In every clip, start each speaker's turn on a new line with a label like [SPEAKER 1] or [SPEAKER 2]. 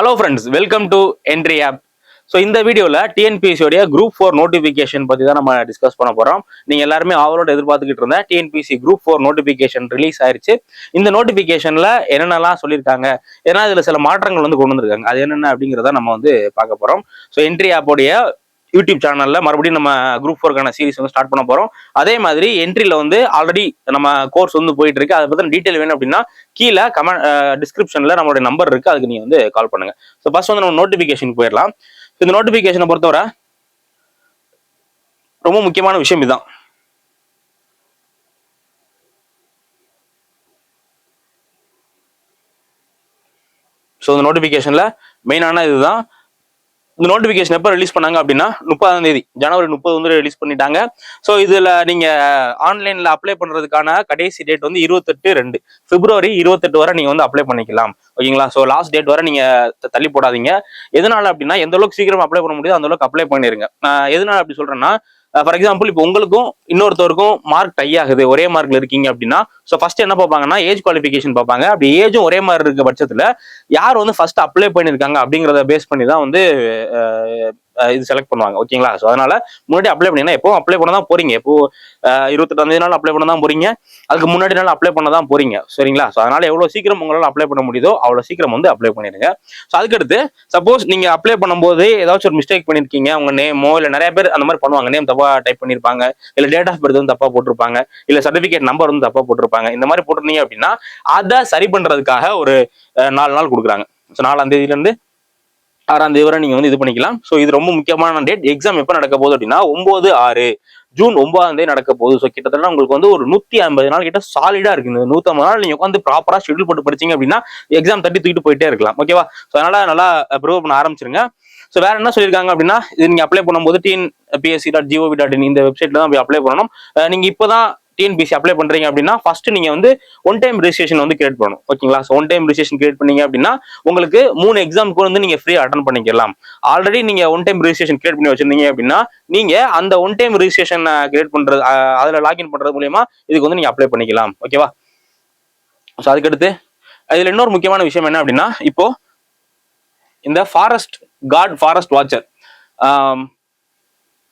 [SPEAKER 1] Hello friends welcome to Entri app so இந்த வீடியோவில் டிஎன்பிசியோடைய group four notification பற்றி தான் நம்ம டிஸ்கஸ் பண்ண போகிறோம் நீங்கள் எல்லாருமே அவரோட எதிர்பார்த்துக்கிட்டு இருந்த TNPSC group four notification release ஆயிருச்சு. இந்த நோட்டிஃபிகேஷனில் என்னென்னலாம் சொல்லியிருக்காங்க ஏன்னா இதில் சில மாற்றங்கள் வந்து கொண்டு வந்திருக்காங்க. அது என்னென்ன அப்படிங்கிறத நம்ம வந்து பார்க்க போகிறோம் ஸோ என்ட்ரி ஆப்போடைய யூடியூப் சேனல்ல மறுபடியும் நம்ம குரூப் ஃபோருக்கான சீரிஸ் வந்து ஸ்டார்ட் பண்ண போறோம். அதே மாதிரி என்ட்ரியில வந்து ஆல்ரெடி நம்ம கோர்ஸ் வந்து போயிட்டு இருக்கு. அதை பத்தின டீட்டெயில் வேணும் அப்படின்னா கீழே கமெண்ட் டிஸ்கிரிப்ஷன்ல நம்மளுடைய நம்பர் இருக்கு. அதுக்கு நீங்க வந்து கால் பண்ணுங்க. ஸோ ஃபர்ஸ்ட் வந்து நம்ம நோட்டிபிகேஷன் போயிடலாம். இந்த நோட்டிபிகேஷனை பொறுத்தவரை ரொம்ப முக்கியமான விஷயம் இதுதான். ஸோ இந்த நோட்டிஃபிகேஷனில் மெயினான இதுதான். இந்த நோட்டிஃபிகேஷன் எப்போ ரிலீஸ் பண்ணாங்க அப்படின்னா முப்பதாம் தேதி. ஜனவரி முப்பது வந்து ரிலீஸ் பண்ணிட்டாங்க. ஸோ இதில் நீங்கள் ஆன்லைனில் அப்ளை பண்ணுறதுக்கான கடைசி டேட் வந்து இருபத்தெட்டு ரெண்டு. பிப்ரவரி இருபத்தெட்டு வரை நீங்கள் வந்து அப்ளை பண்ணிக்கலாம். ஓகேங்களா ஸோ லாஸ்ட் டேட் வரை நீங்கள் தள்ளி போடாதீங்க. எதனால அப்படின்னா எந்த அளவுக்கு சீக்கிரம் அப்ளை பண்ண முடியாது அந்த அளவுக்கு அப்ளை பண்ணிருங்க. நான் எதனால அப்படி சொல்கிறேன்னா ஃபார் எக்ஸாம்பிள் இப்போ உங்களுக்கும் இன்னொருத்தருக்கும் மார்க் டை ஆகுது ஒரே மார்க்ல இருக்கீங்க அப்படின்னா ஸோ ஃபர்ஸ்ட் என்ன பார்ப்பாங்கன்னா ஏஜ் குவாலிஃபிகேஷன் பார்ப்பாங்க. அப்படி ஏஜும் ஒரே மாதிரி இருக்க பட்சத்தில் யார் வந்து ஃபர்ஸ்ட் அப்ளை பண்ணியிருக்காங்க அப்படிங்கிறத பேஸ் பண்ணி தான் வந்து இது செலக்ட் பண்ணுவாங்க. ஓகேங்களா ஸோ அதனால முன்னாடி அப்ளை பண்ணீங்கன்னா எப்போ அப்ளை பண்ண தான் போறீங்க இப்போ இருபத்தெட்டாம் தேதி நாள் அப்ளை பண்ண தான் போறீங்க. அதுக்கு முன்னாடி நாள் அப்ளை பண்ண தான் போறீங்க. சரிங்களா? ஸோ அதனால எவ்வளோ சீக்கிரம் உங்களால் அப்ளை பண்ண முடியுதோ அவ்வளோ சீக்கிரம் வந்து அப்ளை பண்ணிடுங்க. ஸோ அதுக்கடுத்து சப்போஸ் நீங்க அப்ளை பண்ணும்போது ஏதாச்சும் ஒரு மிஸ்டேக் பண்ணிருக்கீங்க. உங்க நேமோ இல்லை நிறைய பேர் அந்த மாதிரி பண்ணுவாங்க. நேம் தப்பா டைப் பண்ணியிருப்பாங்க இல்லை டேட் ஆஃப் பர்த் வந்து தப்பா போட்டிருப்பாங்க. இல்லை சர்டிஃபிகேட் நம்பர் வந்து தப்பா போட்டிருப்பாங்க. இந்த மாதிரி போட்டிருந்தீங்க அப்படின்னா அதை சரி பண்றதுக்காக ஒரு நாலு நாள் கொடுக்குறாங்க. ஸோ நாலாம் தேதியிலேருந்து ஆறாம் தேதி வரை நீங்க வந்து இது பண்ணிக்கலாம். ஸோ இது ரொம்ப முக்கியமான டேட் எக்ஸாம் எப்போ நடக்க போகுது அப்படின்னா ஒன்பது ஆறு ஜூன் ஒன்பதாம் தேதி நடக்க போகுது. ஸோ கிட்டத்தட்ட உங்களுக்கு வந்து ஒரு நூத்தி ஐம்பது நாள் கிட்ட சாலிடா இருக்கு. இந்த நூத்தம்பது நாள் நீங்க உட்காந்து ப்ராப்பரா ஷெடியூல் போட்டு படிச்சீங்க அப்படின்னா எக்ஸாம் தட்டி தூக்கிட்டு போயிட்டே இருக்கலாம். ஓகேவா ஸோ அதனால நல்லா ப்ரிவ் பண்ண ஆரம்பிச்சிருங்க. ஸோ வேற என்ன சொல்லியிருக்காங்க அப்படின்னா இது நீங்க அப்ளை பண்ணும்போது TN PSC dot G O V dot in இந்த வெப்சைட்ல தான் போய் அப்ளை பண்ணணும். நீங்க இப்போதான் டிஎன்பிசி அப்ளை பண்றீங்க அப்படின்னா ஃபர்ஸ்ட் நீங்க வந்து ஒன் டைம் ரெஜிஸ்ட்ரேஷன் வந்து கிரியேட் பண்ணணும். ஓகேங்களா so one time registration create பண்ணீங்க அப்படின்னா உங்களுக்கு மூணு எக்ஸாம்க்கு வந்து நீங்க ஃப்ரீ அட்டன் பண்ணிக்கலாம். ஆல்ரெடி நீங்க ஒன் டைம் ரெஜிஸ்ட்ரேஷன் கிரியேட் பண்ணி வச்சிருந்தீங்க அப்படின்னா நீங்க அந்த ஒன் டைம் ரிஜிஸ்ட்ரேஷன் கிரியேட் பண்றது அதுல லாகின் பண்றது மூலியமா இதுக்கு வந்து நீங்க அப்ளை பண்ணிக்கலாம். ஓகேவா ஸோ அதுக்கடுத்து இதுல இன்னொரு முக்கியமான விஷயம் என்ன அப்படின்னா இப்போ இந்த ஃபாரஸ்ட் காட் ஃபாரஸ்ட் வாட்சர்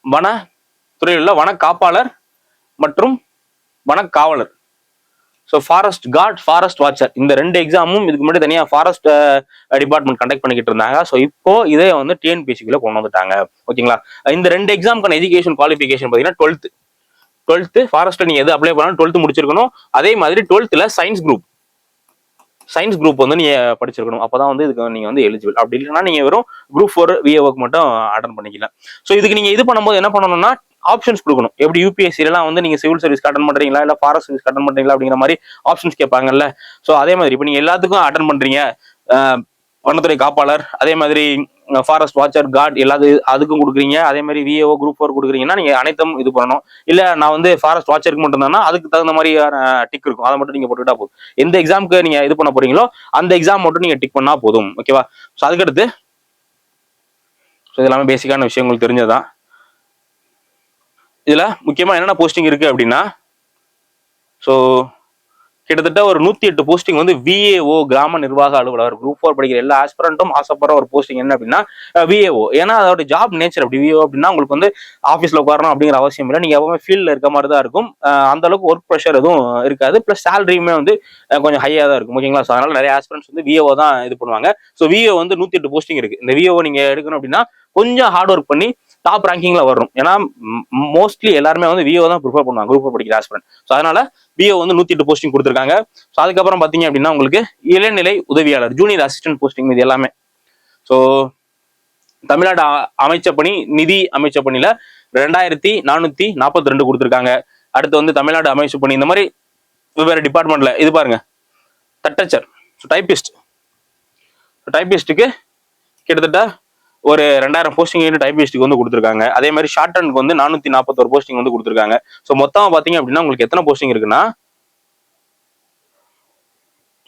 [SPEAKER 1] வன துறையில் உள்ள வன காப்பாளர் மற்றும் வனக்காவலர் so forest guard forest watcher இந்த ரெண்டு எக்ஸாமும் இதுக்கு முன்னாடி தனியாக ஃபாரஸ்ட் டிபார்ட்மெண்ட் கண்டக்ட் பண்ணிக்கிட்டு இருந்தாங்க. ஸோ இப்போ இதே வந்து டிஎன்பிசிக்குள்ள கொண்டு வந்துட்டாங்க. ஓகேங்களா இந்த ரெண்டு எக்ஸாமுக்கான எஜுகேஷன் குவாலிஃபிகேஷன் பார்த்தீங்கன்னா டுவெல்த் டுவெல்த்து ஃபாரஸ்ட்டில் நீங்கள் எது அப்ளை பண்ணாலும் டுவெல்த்து முடிச்சிருக்கணும். அதே மாதிரி டுவெல்த்தில் சயின்ஸ் குரூப் சயின்ஸ் குரூப் வந்து நீங்கள் படிச்சிருக்கணும். அப்போ தான் வந்து இதுக்கு நீங்கள் வந்து எலிஜிபிள் அப்படி இல்லைன்னா நீங்கள் வெறும் குரூப் ஃபோர் விஏஓக்கு மட்டும் அட்டன் பண்ணிக்கலாம். ஸோ இதுக்கு நீங்கள் இது பண்ணும்போது என்ன பண்ணணும்னா ஆப்ஷன்ஸ் கொடுக்கணும். எப்படி யூபிஎஸ்சிலாம் வந்து நீங்கள் சிவில் சர்வீஸ் அட்டன் பண்ணுறீங்களா இல்லை ஃபாரஸ்ட் சர்வீஸ் அட்டன் பண்ணுறீங்களா அப்படிங்கிற மாதிரி ஆப்ஷன்ஸ் கேட்பாங்கல்ல. ஸோ அதே மாதிரி இப்போ நீங்கள் எல்லாத்துக்கும் அட்டன் பண்ணுறீங்க வனத்துறை காப்பாளர் அதே மாதிரி ஃபாரஸ்ட் வாட்சர் கார்டு எல்லாத்து அதுக்கும் கொடுக்குறீங்க. அதே மாதிரி விஏஓ குரூப் ஃபோர் கொடுக்குறீங்கன்னா நீங்கள் அனைத்தும் இது பண்ணணும். இல்லை நான் வந்து ஃபாரஸ்ட் வாட்சருக்கு மட்டும் தானா அதுக்கு தகுந்த மாதிரி டிக் இருக்கும். அதை மட்டும் நீங்கள் போட்டுக்கிட்டா போதும். எந்த எக்ஸாமுக்கு நீங்கள் இது பண்ண போறீங்களோ அந்த எக்ஸாம் மட்டும் நீங்கள் டிக் பண்ணால் போதும். ஓகேவா ஸோ அதுக்கடுத்து ஸோ இது எல்லாமே பேசிக்கான விஷயங்கள் உங்களுக்கு இதில் முக்கியமாக என்னென்ன போஸ்டிங் இருக்கு அப்படின்னா ஸோ கிட்டத்தட்ட ஒரு நூற்றி எட்டு போஸ்டிங் வந்து விஏஓ கிராம நிர்வாக அலுவலர் குரூப் ஃபோர் படிக்கிற எல்லா ஆஸ்பிரண்ட்டும் ஆசைப்படுற ஒரு போஸ்டிங் என்ன அப்படின்னா விஏஓ ஏன்னா அதோட ஜாப் நேச்சர் அப்படி விஏஓ அப்படின்னா உங்களுக்கு வந்து ஆஃபீஸில் உட்காரணும் அப்படிங்கிற அவசியம் இல்லை. நீங்கள் எப்பவுமே ஃபீல்டில் இருக்க மாதிரி தான் இருக்கும். அந்தளவுக்கு அந்த அளவுக்கு ஒர்க் ப்ரெஷர் எதுவும் இருக்காது. ப்ளஸ் சேலரியுமே வந்து கொஞ்சம் ஹையாக தான் இருக்கும். ஓகேங்களா ஸோ அதனால நிறைய ஆஸ்பிரண்ட்ஸ் வந்து விஏஓ தான் இது பண்ணுவாங்க. ஸோ விஏஓ வந்து நூற்றி எட்டு போஸ்டிங் இருக்குது இந்த விஏஓ நீங்கள் எடுக்கணும் அப்படின்னா கொஞ்சம் ஹார்ட் ஒர்க் பண்ணி டாப் ரேங்கிங்ல வரும் ஏன்னா மோஸ்ட்லி எல்லாருமே வந்து விஓ தான் ப்ரிஃபர் பண்ணுவாங்க. குரூப் படிக்கிற ஆஸ்பிரண்ட் ஸோ அதனால விஓ வந்து நூத்தி எட்டு போஸ்டிங் கொடுத்துருக்காங்க. ஸோ அதுக்கப்புறம் பாத்தீங்க அப்படின்னா உங்களுக்கு இளநிலை உதவியாளர் ஜூனியர் அசிஸ்டன்ட் போஸ்டிங் இது எல்லாமே. ஸோ தமிழ்நாடு அமைச்ச பணி நிதி அமைச்ச பணியில ரெண்டாயிரத்தி நானூத்தி நாற்பத்தி ரெண்டு கொடுத்துருக்காங்க. அடுத்து வந்து தமிழ்நாடு அமைச்ச பணி இந்த மாதிரி வெவ்வேறு டிபார்ட்மெண்ட்ல இது பாருங்க. தட்டச்சர். டைபிஸ்ட் டைபிஸ்ட்டுக்கு கிட்டத்தட்ட ஒரு ரெண்டாயிரம் போஸ்டிங் டைபிஸ்ட்டுக்கு வந்து கொடுத்துருக்காங்க. அதே மாதிரி ஷார்ட் ஹேண்டுக்கு வந்து நானூற்றி நாற்பத்தோரு போஸ்டிங் வந்து கொடுத்துருக்காங்க. ஸோ மொத்தமாக பார்த்தீங்க அப்படின்னா உங்களுக்கு எத்தனை போஸ்டிங் இருக்குன்னா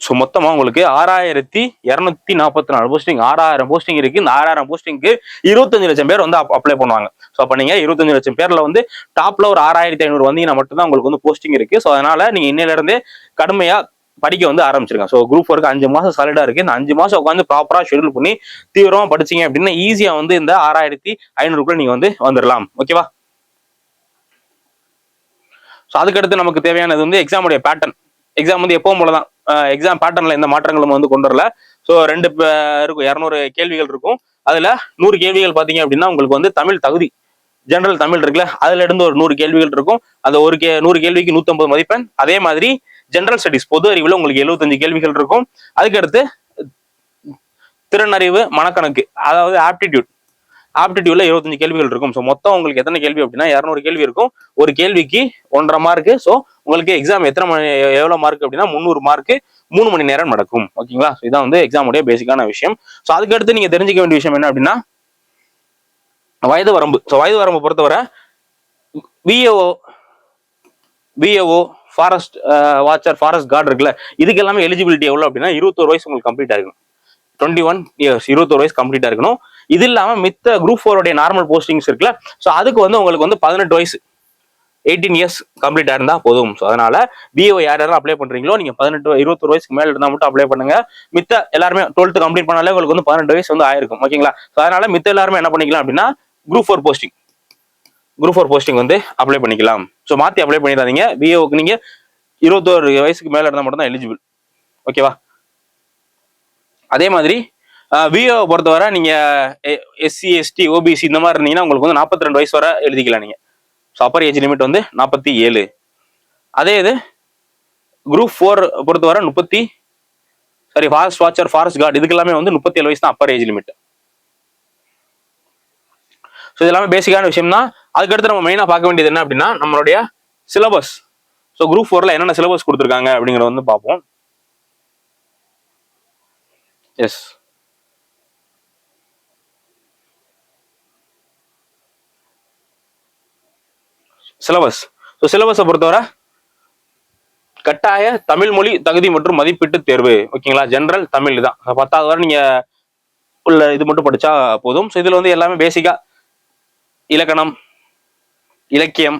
[SPEAKER 1] ஸோ மொத்தமாக உங்களுக்கு ஆறாயிரத்தி இரநூத்தி நாற்பத்தி நாலு போஸ்டிங் ஆறாயிரம் போஸ்டிங் இருக்கு. இந்த ஆறாயிரம் போஸ்டிங்க்கு இருபத்தஞ்சு லட்சம் பேர் வந்து அப்ளை பண்ணுவாங்க. ஸோ அப்போ நீங்கள் இருபத்தஞ்சு லட்சம் பேரில் வந்து டாப்ல ஒரு ஆறாயிரத்தி ஐநூறு வந்தீங்கன்னா மட்டும்தான் உங்களுக்கு வந்து போஸ்டிங் இருக்கு. ஸோ அதனால நீங்கள் இன்னையில கடுமையாக படிக்க வந்து ஆரம்பிச்சிருங்க ஸோ குரூப் ஒர்க்கு அஞ்சு மாதம் சாலிடா இருக்கு. இந்த அஞ்சு மாசம் உட்காந்து ப்ராப்பரா ஷெடியூல் பண்ணி தீவிரமா படிச்சீங்க அப்படின்னா ஈஸியாக வந்து இந்த ஆறாயிரத்தி ஐநூறுக்குள்ள நீங்க வந்து வந்துடலாம் ஓகேவா ஸோ அதுக்கடுத்து நமக்கு தேவையானது வந்து எக்ஸாமுடைய பேட்டர்ன் எக்ஸாம் வந்து எப்பவும் போல தான் எக்ஸாம் பேட்டர்னில் எந்த மாற்றங்களும் வந்து கொண்டு வரல. ஸோ ரெண்டு இருக்கும். இரநூறு கேள்விகள் இருக்கும். அதுல நூறு கேள்விகள் பார்த்தீங்க அப்படின்னா உங்களுக்கு வந்து தமிழ் தகுதி. ஜென்ரல் தமிழ் இருக்குல்ல அதுல இருந்து ஒரு நூறு கேள்விகள் இருக்கும். அந்த ஒரு கே நூறு கேள்விக்கு 150 மதிப்பெண். அதே மாதிரி ஜென்ரல் ஸ்டடிஸ் பொது அறிவில் உங்களுக்கு 75 கேள்விகள் இருக்கும். அதுக்கடுத்து திறனறிவு மனக்கணக்கு அதாவது ஆப்டிடியூட் ஆப்டிடியூட்ல 25 கேள்விகள் இருக்கும். ஸோ மொத்தம் உங்களுக்கு எத்தனை கேள்வி அப்படின்னா இரநூறு கேள்வி இருக்கும். ஒரு கேள்விக்கு ஒன்றரை மார்க் ஸோ உங்களுக்கு எக்ஸாம் எத்தனை மணி எவ்வளோ மார்க் அப்படின்னா முந்நூறு மார்க் மூணு மணி நேரம் நடக்கும். ஓகேங்களா ஸோ இதான் வந்து எக்ஸாமுடைய பேசிக்கான விஷயம். ஸோ அதுக்கடுத்து நீங்க தெரிஞ்சுக்க வேண்டிய விஷயம் என்ன அப்படின்னா வயது வரம்பு. ஸோ வயது வரம்பு பொறுத்தவரை VAO VAO forest watcher forest guard இருக்குல்ல இதுக்கு எல்லாமே எலிஜிபிலிட்டி எவ்வளோ அப்படின்னா இருபத்தோரு வயசு உங்களுக்கு கம்ப்ளீட் ஆகிடும் டுவெண்ட்டி ஒன் இயர்ஸ் இருபத்தோரு வயசு கம்ப்ளீட் இருக்கணும். இது இல்லாமல் மித்த குரூப் ஃபோருடைய நார்மல் போஸ்டிங்ஸ் இருக்குல்ல ஸோ அதுக்கு வந்து உங்களுக்கு வந்து பதினெட்டு வயசு எயிட்டீன் இயர்ஸ் கம்ப்ளீட் இருந்தால் போதும். ஸோ அதனால பிஓ யார் யாரும் அப்ளை பண்றீங்களோ நீங்க பதினெட்டு இருபத்தொரு வயசுக்கு மேல இருந்தால் மட்டும் அப்ளை பண்ணுங்க. மித்த எல்லாருமே டுவெல்த் கம்ப்ளீட் பண்ணாலே உங்களுக்கு வந்து பதினெட்டு வயசு வந்து ஆயிருக்கும். ஓகேங்களா ஸோ அதனால மித்த எல்லாருமே என்ன பண்ணிக்கலாம் அப்படின்னா group four posting group four posting வந்து அப்ளை பண்ணிக்கலாம். ஸோ மாத்தி அப்ளை பண்ணிடாதீங்க. பிஓக்கு நீங்க இருபத்தோரு வயசுக்கு மேல இருந்தால் மட்டும்தான் எலிஜிபிள் ஓகேவா அதே மாதிரி விஓ பொறுத்தவரை நீங்க எஸ்சி எஸ்டி ஓபிசி இந்த மாதிரி இருந்தீங்கன்னா உங்களுக்கு வந்து நாற்பத்தி ரெண்டு வயசு வரை எழுதிக்கலாம் நீங்க. ஸோ அப்பர் ஏஜ் லிமிட் வந்து நாற்பத்தி ஏழு. அதே இது குரூப் ஃபோர் பொறுத்தவரை முப்பத்தி sorry forest watcher forest guard இதுக்கு எல்லாமே வந்து முப்பத்தி ஏழு வயசு தான் அப்பர் ஏஜ் லிமிட் ஸோ இது எல்லாமே பேசிக்கான விஷயம் தான் அதுக்கடுத்து நம்ம மெயினாக பார்க்க வேண்டியது என்ன அப்படின்னா நம்மளுடைய சிலபஸ் ஸோ குரூப் ஃபோரில் என்னென்ன சிலபஸ் கொடுத்துருக்காங்க அப்படிங்கிறத வந்து பார்ப்போம். எஸ் சிலபஸ் ஸோ சிலபஸை பொறுத்தவரை கட்டாய தமிழ் மொழி தகுதி மற்றும் மதிப்பீட்டு தேர்வு. ஓகேங்களா? ஜெனரல் தமிழ் தான். பத்தாவது வரை நீங்க உள்ள இது மட்டும் படிச்சா போதும். ஸோ இதுல வந்து எல்லாமே பேசிக்கா இலக்கணம் இலக்கியம்.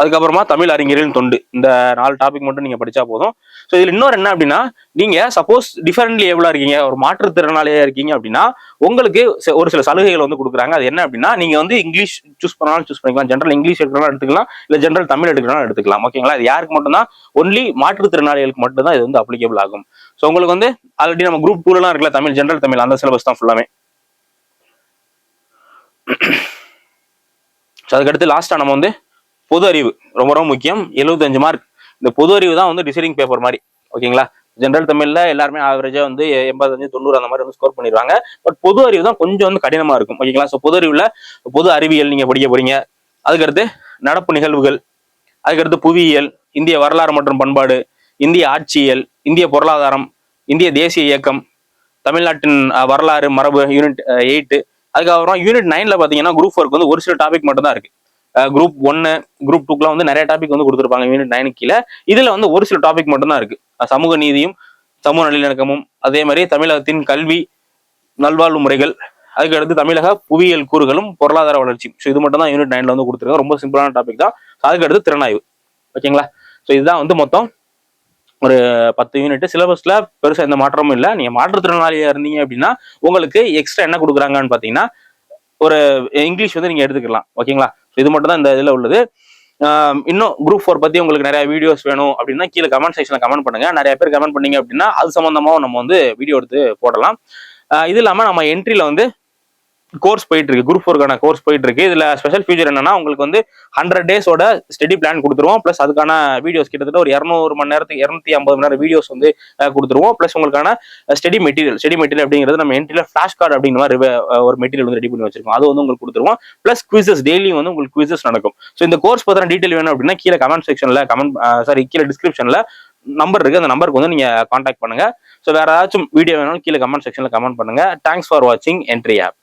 [SPEAKER 1] அதுக்கப்புறமா தமிழ் அறிஞரின் தொண்டு. இந்த நாலு டாபிக் மட்டும் நீங்க படிச்சா போதும். ஸோ இதுல இன்னொரு என்ன அப்படின்னா நீங்க சப்போஸ் டிஃபரெண்ட்லி எவ்வளோ இருக்கீங்க? ஒரு மாற்றுத்திறனாளியா இருக்கீங்க அப்படின்னா உங்களுக்கு ஒரு சில சலுகைகள் வந்து கொடுக்குறாங்க. அது என்ன அப்படின்னா நீங்க வந்து இங்கிலீஷ் சூஸ் பண்ணாலும் சூஸ் பண்ணிக்கலாம். ஜென்ரல் இங்கிலீஷ் எடுக்கலாம் எடுத்துக்கலாம். இல்ல ஜென்ரல் தமிழ் எடுக்கலாம் எடுத்துக்கலாம். ஓகேங்களா இது யாருக்கு மட்டும்தான்? ஒன்லி மாற்றுத்திறனாளிகளுக்கு மட்டும்தான் இது வந்து அப்ளிகபிள் ஆகும். ஸோ உங்களுக்கு வந்து ஆல்ரெடி நம்ம குரூப் டூலாம் இருக்குல்ல தமிழ் ஜென்ரல் தமிழ் அந்த சிலபஸ் தான் ஃபுல்லாமே ஸோ அதுக்கடுத்து லாஸ்ட்டாக நம்ம வந்து பொது அறிவு. ரொம்ப ரொம்ப முக்கியம். 75 மார்க் இந்த பொது அறிவு தான் வந்து டிசைடிங் பேப்பர் மாதிரி. ஓகேங்களா ஜென்ரல் தமிழில் எல்லாருமே ஆவரேஜாக வந்து எண்பத்தஞ்சு தொண்ணூறு அந்த மாதிரி வந்து ஸ்கோர் பண்ணிடுவாங்க. பட் பொது அறிவு தான் கொஞ்சம் வந்து கடினமாக இருக்கும். ஓகேங்களா ஸோ பொது அறிவில் பொது அறிவியல் நீங்கள் படிக்க போறீங்க. அதுக்கடுத்து நடப்பு நிகழ்வுகள். அதுக்கடுத்து புவியியல் இந்திய வரலாறு மற்றும் பண்பாடு இந்திய ஆட்சியியல் இந்திய பொருளாதாரம் இந்திய தேசிய இயக்கம் தமிழ்நாட்டின் வரலாறு மரபு யூனிட் எயிட்டு அதுக்கப்புறம் யூனிட் நைன்ல பாத்தீங்கன்னா குரூப் ஒர்க் வந்து ஒரு சில டாபிக் மட்டும் தான் இருக்கு குரூப் ஒன்னு குரூப் டூக்குலாம் வந்து நிறைய டாபிக் வந்து கொடுத்துருப்பாங்க யூனிட் நைனுக்கு கீழே. இதுல வந்து ஒரு சில டாபிக் மட்டும் தான் இருக்கு சமூக நீதியும் சமூக நல்லிணக்கமும் அதே மாதிரி தமிழகத்தின் கல்வி நல்வாழ்வு முறைகள் அதுக்கு அடுத்து தமிழக புவியியல் கூறுகளும் பொருளாதார வளர்ச்சி. ஸோ இது மட்டும் தான் யூனிட் நைன்ல வந்து கொடுத்துருக்காங்க. ரொம்ப சிம்பிளான டாபிக் தான். அதுக்கு அடுத்து திறனாய்வு. ஓகேங்களா ஸோ இதுதான் வந்து மொத்தம் ஒரு பத்து யூனிட் சிலபஸ்ல பெருசாக எந்த மாற்றமும் இல்லை. நீங்க மாற்றுத்திறனாளியா இருந்தீங்க அப்படின்னா உங்களுக்கு எக்ஸ்ட்ரா என்ன கொடுக்குறாங்கன்னு பாத்தீங்கன்னா ஒரு இங்கிலீஷ் வந்து நீங்க எடுத்துக்கலாம். ஓகேங்களா இது மட்டும் தான் இந்த இதுல உள்ளது. இன்னும் குரூப் ஃபோர் பத்தி உங்களுக்கு நிறைய வீடியோஸ் வேணும் அப்படின்னா கீழே கமெண்ட் செக்ஷன்ல கமெண்ட் பண்ணுங்க. நிறைய பேர் கமெண்ட் பண்ணீங்க அப்படின்னா அது சம்மந்தமாகவும் நம்ம வந்து வீடியோ எடுத்து போடலாம். இது இல்லாம நம்ம என்ட்ரியில் வந்து கோர்ஸ் போயிட்டு இருக்கு குரூப் ஃபோருக்கான கோர்ஸ் போயிட்டு இருக்கு இதுல ஸ்பெஷல் ஃபியூச்சர் என்னன்னா உங்களுக்கு வந்து ஹண்ட்ரட் டேஸோட ஸ்டடி பிளான் கொடுத்துருவோம். ப்ளஸ் அதுக்கான வீடியோஸ் கிட்டத்தட்ட ஒரு இரநூறு மணி நேரத்துக்கு இரநூத்தி ஐம்பது மணி நேரம் வீடியோஸ் வந்து கொடுத்துருவோம். ப்ளஸ் உங்களுக்கான ஸ்டடி மெட்டீரியல் ஸ்டடி மெட்டீரியல் அப்படிங்கிறது நம்ம என்ட்ரியில் ஃபிளாஷ் கார்டு அப்படிங்கிற மாதிரி ஒரு மெட்டீரியல் வந்து ரெடி பண்ணி வச்சிருக்கோம். அது வந்து உங்களுக்கு கொடுத்துருவோம். ப்ளஸ் குவிசஸ் டெய்லி வந்து உங்களுக்கு குவிசஸ் நடக்கும். ஸோ இந்த கோர்ஸ் பத்தின டீட்டெயில் வேணும் அப்படின்னா கீழே கமெண்ட் செக்ஷன்ல கமெண்ட் சாரி கீழே டிஸ்கிரிப்ஷன்ல நம்பர் இருக்கு. அந்த நம்பருக்கு வந்து நீங்க காண்டாக்ட் பண்ணுங்க. ஸோ வேற ஏதாச்சும் வீடியோ வேணாலும் கீழே கமெண்ட் செக்ஷன்ல கமெண்ட் பண்ணுங்க. தேங்க்ஸ் ஃபார் வாட்சிங் என்ட்ரி ஆப்